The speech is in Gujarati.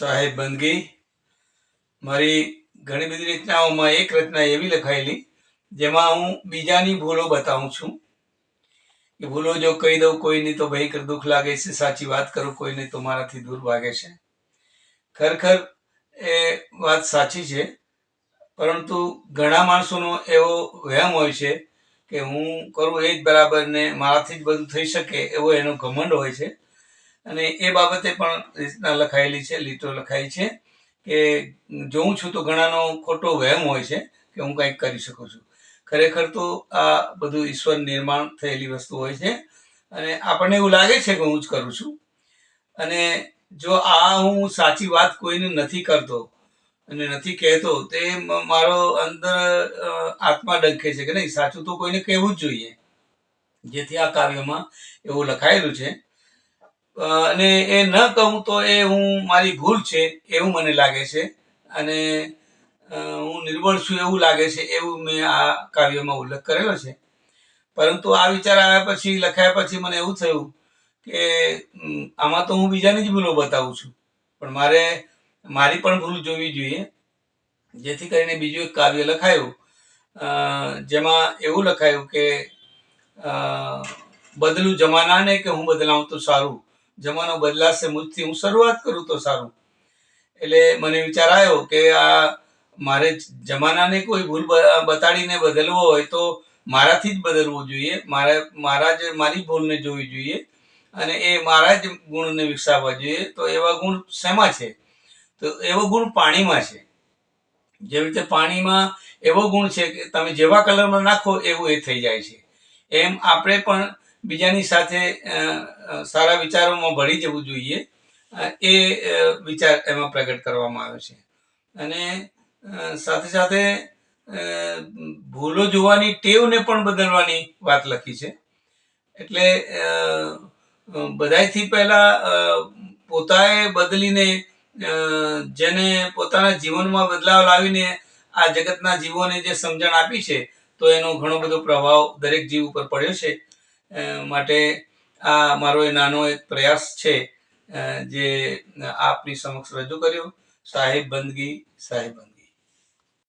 સાહેબ બંદગી. મારી ઘણી બધી રચનાઓમાં એક રચના એવી લખાયેલી, જેમાં હું બીજાની ભૂલો બતાવું છું. કે ભૂલો જો કહી દઉં કોઈની તો ભયંકર દુઃખ લાગે છે, સાચી વાત કરું, કોઈને તો મારાથી દૂર ભાગે છે. ખરેખર એ વાત સાચી છે, પરંતુ ઘણા માણસોનો એવો વહેમ હોય છે કે હું કરું એ જ બરાબર ને મારાથી જ બધું થઈ શકે એવો એનો ઘમંડ હોય છે. અને એ બાબતે પણ રીતના લખાયેલી છે, લીટો લખાઈ છે કે જોઉં છું તો ઘણાનો ખોટો વહેમ હોય છે કે હું કંઈક કરી શકું છું. ખરેખર તો આ બધું ઈશ્વર નિર્માણ થયેલી વસ્તુ હોય છે અને આપણને એવું લાગે છે કે હું જ કરું છું. અને જો આ હું સાચી વાત કોઈને નથી કરતો અને નથી કહેતો, તે મારો અંદર આત્મા ડંખે છે કે નહીં? સાચું તો કોઈને કહેવું જ જોઈએ. જેથી આ કાવ્યમાં એવું લખાયેલું છે અને એ ન કહું તો એ હું, મારી ભૂલ છે એવું મને લાગે છે. અને હું નિર્બળ છું એવું લાગે છે એવું મેં આ કાવ્યમાં ઉલ્લેખ કરેલો છે. પરંતુ આ વિચાર આવ્યા પછી, લખાયા પછી મને એવું થયું કે આમાં તો હું બીજાની જ ભૂલો બતાવું છું. પણ મારે, મારી પણ ભૂલ જોવી જોઈએ. જેથી કરીને બીજું એક કાવ્ય લખાયું. જેમાં એવું લખાયું કે બદલું જમાનાને કે હું બદલાવું તો સારું. જમાનો બદલાશે મુજથી હું શરૂઆત કરું તો સારું. એટલે મને વિચાર આવ્યો કે આ મારે જમાનાને કોઈ ભૂલ બતાડીને બદલવો હોય તો મારાથી જ બદલવું જોઈએ. મારે, મારા જ, મારી ભૂલને જોવી જોઈએ અને એ મારા જ ગુણને વિકસાવવા જોઈએ. તો એવા ગુણ શેમાં છે? તો એવો ગુણ પાણીમાં છે. જેવી રીતે પાણીમાં એવો ગુણ છે કે તમે જેવા કલરમાં નાખો એવું એ થઈ જાય છે. એમ આપણે પણ બીજાની સાથે સારા વિચારોમાં ભળી જવું જોઈએ. એ વિચાર એમાં પ્રગટ કરવામાં આવ્યો છે. અને સાથે સાથે ભૂલો જોવાની ટેવને પણ બદલવાની વાત લખી છે. એટલે બધાથી પહેલા પોતાએ બદલીને જેને પોતાના જીવનમાં બદલાવ લાવીને આ જગતના જીવોને જે સમજણ આપી છે, તો એનો ઘણો બધો પ્રભાવ દરેક જીવ ઉપર પડ્યો છે. માટે આ મારો એ નાનો એક પ્રયાસ છે જે આપની સમક્ષ રજૂ કર્યો, સાહેબ બંદગી સાહેબ બંદગી.